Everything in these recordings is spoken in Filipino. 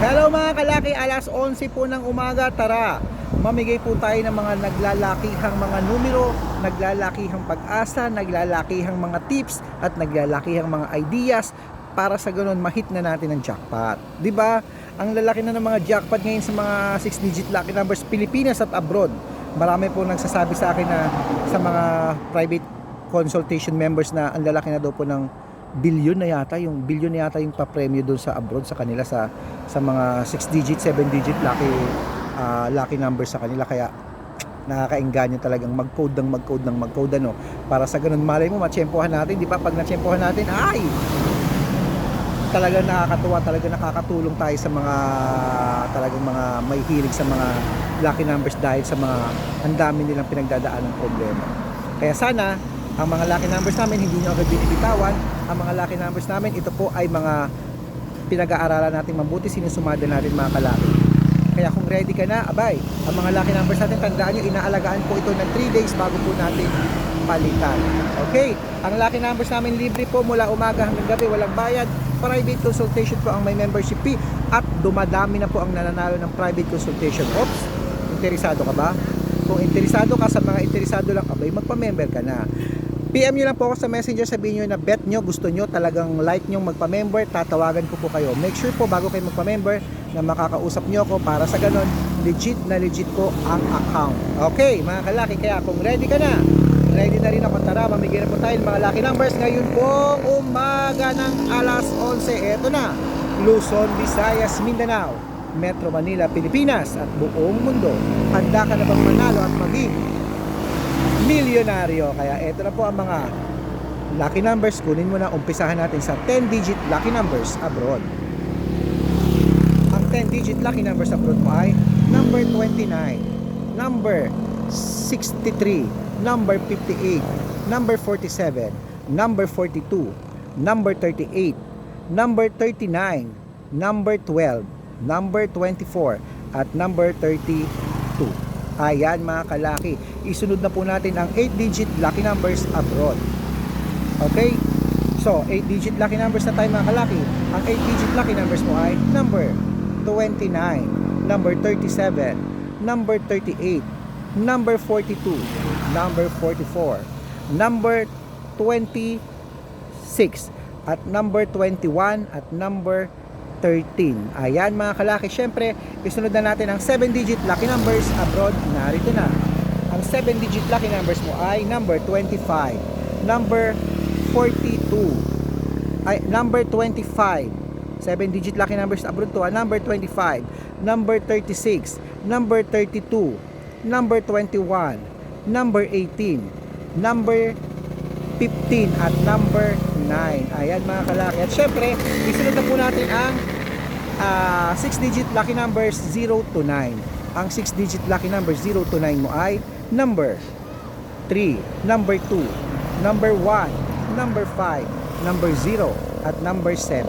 Hello mga kalaki, alas 11 po ng umaga, tara! Mamigay po tayo ng mga naglalakihang mga numero, naglalakihang pag-asa, naglalakihang mga tips, at naglalakihang mga ideas para sa ganun mahit na natin ang jackpot. 'Di ba? Ang lalaki na ng mga jackpot ngayon sa mga 6-digit lucky numbers Pilipinas at abroad. Marami po nagsasabi sa akin na sa mga private consultation members na ang lalaki na daw po ng billion na yata yung billion na yata yung pa-premyo doon sa abroad sa kanila sa sa mga 6 digit 7 digit lucky ah, lucky numbers sa kanila. Kaya nakakainganyo talagang mag-code ng mag-code ng mag-code ano. Para sa ganun malay mo matsyempohan natin di ba? Pag natsyempohan natin ay! Talaga nakakatuwa talaga nakakatulong tayo sa mga talagang mga may hilig sa mga lucky numbers dahil sa mga ang dami nilang pinagdadaan ng problema. Kaya sana ang mga lucky numbers namin hindi nyo agad binibitawan. Ang mga lucky numbers namin ito po ay mga pinag-aaralan natin mabuti sinusumada natin mga kalaki. Kaya kung ready ka na abay ang mga lucky numbers natin tandaan nyo inaalagaan po ito ng 3 days bago po natin palitan. Okay ang lucky numbers namin libre po mula umaga hanggang gabi walang bayad. Private consultation po ang may membership fee at dumadami na po ang nananalo ng private consultation. Ops interesado ka ba? Kung interesado ka sa mga interesado lang abay magpa-member ka na PM nyo lang po ako sa messenger sabihin nyo na bet nyo gusto nyo talagang like nyo magpa-member tatawagan ko po kayo. Make sure po bago kayo magpa-member na makakausap nyo ako para sa ganon legit na legit po ang account. Okay mga kalaki kaya kung ready ka na ready na rin ako. Tara mamigay na po tayo mga lucky numbers. Ngayon pong umaga ng alas 11 eto na. Luzon, Visayas, Mindanao Metro Manila, Pilipinas at buong mundo. Handa ka na bang manalo at maging milyonaryo. Kaya ito na po ang mga lucky numbers. Kunin mo na, umpisahan natin sa 10-digit lucky numbers abroad. Ang 10-digit lucky numbers abroad mo ay number 29, number 63, number 58, number 47, number 42, number 38, number 39, number 12, number 24, at number 32. Ayan mga kalaki. Isunod na po natin ang 8-digit lucky numbers abroad. Okay? So, 8-digit lucky numbers na tayo mga kalaki. Ang 8-digit lucky numbers mo ay number 29, number 37, number 38, number 42, number 44, number 26, at number 21, at number 13. Ayan mga kalaki. Syempre, isunod na natin ang 7-digit lucky numbers abroad. Narito na. Ang 7-digit lucky numbers mo ay number 25, number 42, ay number 25. 7-digit lucky numbers abroad to. ah, number 25, number 36, number 32, number 21, number 18, number 15 at number 9. Ayan mga kalaki. At syempre, isunod na po natin ang 6-digit lucky numbers 0 to 9. Ang 6-digit lucky numbers 0 to 9 mo ay number 3, number 2, number 1, number 5, number 0, at number 7.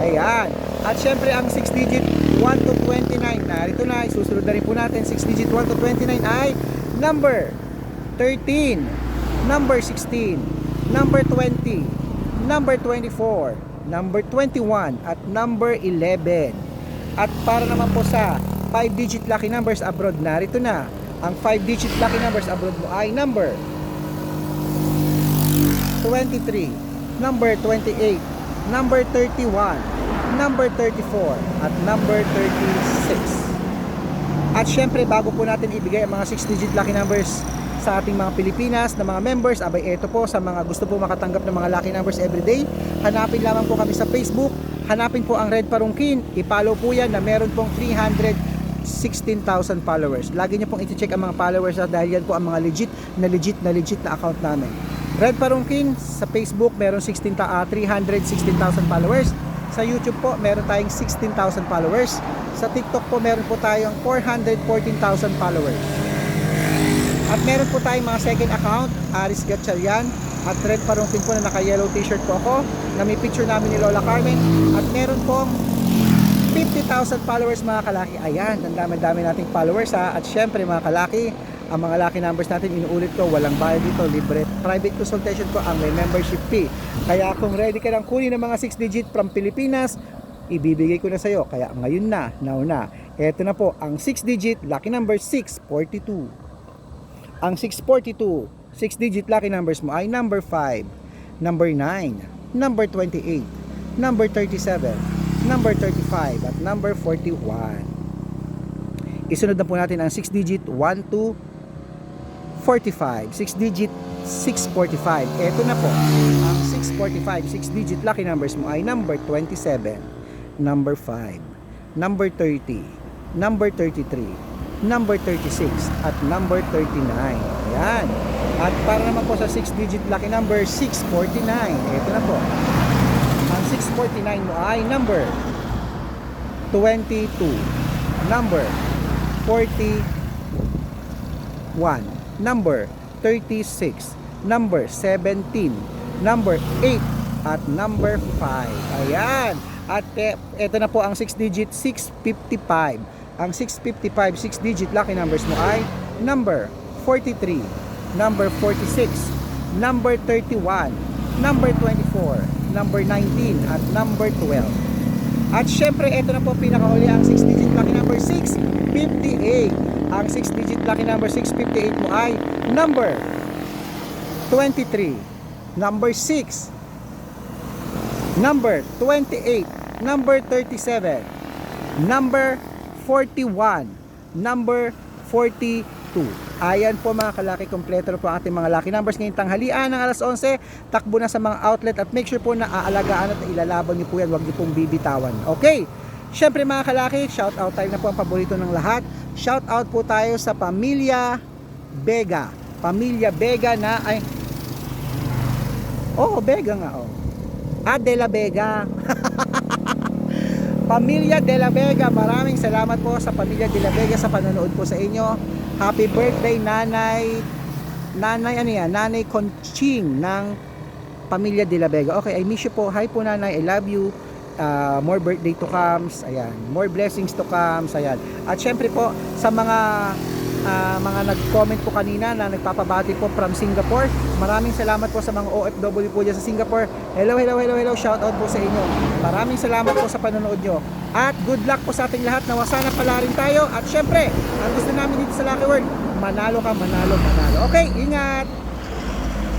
Ayan. At syempre ang 6-digit 1 to 29. Narito na, isusunod na rin po natin. 6-digit 1 to 29 ay number 13, number 16, number 20, number 24, number 21, at number 11. At para naman po sa 5-digit lucky numbers abroad, narito na. Ang 5-digit lucky numbers abroad mo ay number 23, number 28, number 31, number 34, at number 36. At syempre, bago po natin ibigay ang mga 6-digit lucky numbers sa ating mga Pilipinas na mga members, abay ito po sa mga gusto po makatanggap ng mga lucky numbers everyday, hanapin lamang po kami sa Facebook, hanapin po ang Red Parungkin, ipollow po yan na meron pong 316,000 followers. Lagi niyo pong i-check ang mga followers dahil yan po ang mga legit na legit na legit na account namin. Red Parungkin sa Facebook meron 16 ta- ah, 316,000 followers. Sa YouTube po meron tayong 16,000 followers. Sa TikTok po meron po tayong 414,000 followers. At meron po tayong mga second account, Aris Gatchalian at Red Parungkin po na naka-yellow t-shirt po ako na may picture namin ni Lola Carmen at meron pong 50,000 followers mga kalaki. Ayan, ang dami-dami nating followers ha. At syempre mga kalaki, ang mga lucky numbers natin, inuulit ko, walang bayad dito, libre. Private consultation po ang may membership fee. Kaya kung ready ka lang kunin ng mga 6 digit from Pilipinas, ibibigay ko na sa'yo. Kaya ngayon na, now na. Eto na po, ang 6-digit lucky number 642. Ang 642, 6-digit lucky numbers mo ay number 5, number 9, number 28, number 37, number 35, at number 41. Isunod na po natin ang 6-digit 1 to 45. 6-digit 645. Ito na po. Ang 645, 6-digit lucky numbers mo ay number 27, number 5, number 30, number 33, number 36, at number 39. Ayan. At para naman po sa 6-digit lucky number 649. Ito na po. Ang 649 mo ay number 22, number 41, number 36, number 17, number 8, at number 5. Ayan. At ito na po ang 6 digit 655. Ang 655 6 digit lucky numbers mo ay number 43, number 46, number 31, number 24, number 19 at number 12. At syempre, ito na po pinakauli ang 6-digit lucky number 658. Ang 6-digit lucky number 658 mo ay number 23, number 6, number 28, number 37, number 41, number 42. Ayan po mga kalaki, kompleto po ang ating mga lucky numbers ngayong tanghalian ng alas 11. Takbo na sa mga outlet at make sure po na aalagaan at ilalaban niyo po yan. Huwag niyo pong bibitawan. Okay? Siyempre mga kalaki, shout out tayo na po ang paborito ng lahat. Shout out po tayo sa Pamilya Vega. Pamilya Vega na ay Oh, Vega nga oh. Ah, De La Vega. Pamilya De La Vega, maraming salamat po sa Pamilya De La Vega sa panonood po sa inyo. Happy birthday Nanay Nanay ano yan? Nanay Conching ng Pamilya De La Vega. Okay, I miss you po. Hi po Nanay, I love you. Uh, more birthday to comes. Ayan. More blessings to comes. Ayan. At syempre po sa mga ah, mga nag-comment po kanina na nagpapabati po from Singapore. Maraming salamat po sa mga OFW po dyan sa Singapore. Hello, hello, hello, hello. Shout out po sa inyo. Maraming salamat po sa panonood nyo. At good luck po sa ating lahat. Nawa sana pala rin tayo. At syempre, ang gusto namin dito sa Lucky World, manalo ka, manalo, manalo. Okay, ingat!